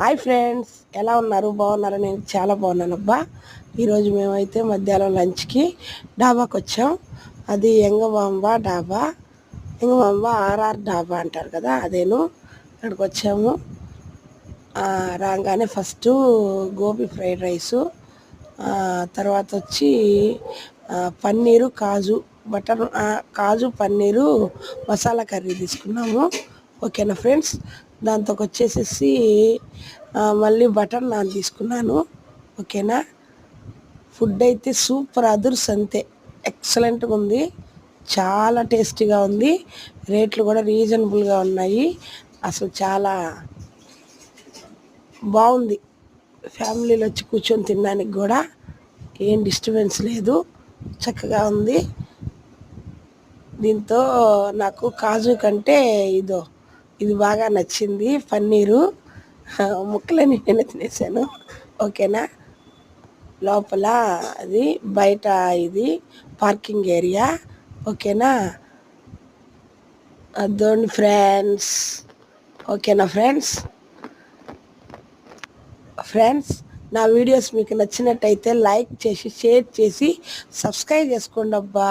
Hi friends ఎలా ఉన్నారు? బాగున్నారు? నేను చాలా బాగున్నాను. అబ్బా ఈరోజు మేమైతే మధ్యాహ్నం లంచ్కి డాబాకి వచ్చాం. అది ఎంగమాంబ డాబా ఎంగమాంబ ఆర్ఆర్ డాబా అంటారు కదా అదేను అక్కడికి వచ్చాము. రాగానే ఫస్ట్ గోబీ ఫ్రైడ్ రైసు తర్వాత వచ్చి పన్నీరు కాజు బటర్ కాజు పన్నీరు మసాలా కర్రీ తీసుకున్నాము. ఓకేనా ఫ్రెండ్స్? దాంతో వచ్చేసేసి మళ్ళీ బటర్ నాన్ తీసుకున్నాను. ఓకేనా? ఫుడ్ అయితే సూపర్ అదుర్స్ అంతే ఎక్సలెంట్గా ఉంది చాలా టేస్టీగా ఉంది. రేట్లు కూడా రీజనబుల్గా ఉన్నాయి. అసలు చాలా బాగుంది. ఫ్యామిలీలో వచ్చి కూర్చొని తినడానికి కూడా ఏం డిస్టర్బెన్స్ లేదు. చక్కగా ఉంది. దీంతో నాకు కాజు కంటే ఇదో ఇది బాగా నచ్చింది పన్నీరు. ముక్కలని నేను తినేసాను. ఓకేనా? లోపల అది బయట ఇది పార్కింగ్ ఏరియా. ఓకేనా? అదోండి ఫ్రెండ్స్. ఓకేనా ఫ్రెండ్స్? ఫ్రెండ్స్ నా వీడియోస్ మీకు నచ్చినట్టయితే లైక్ చేసి షేర్ చేసి సబ్స్క్రైబ్ చేసుకోండి అబ్బా.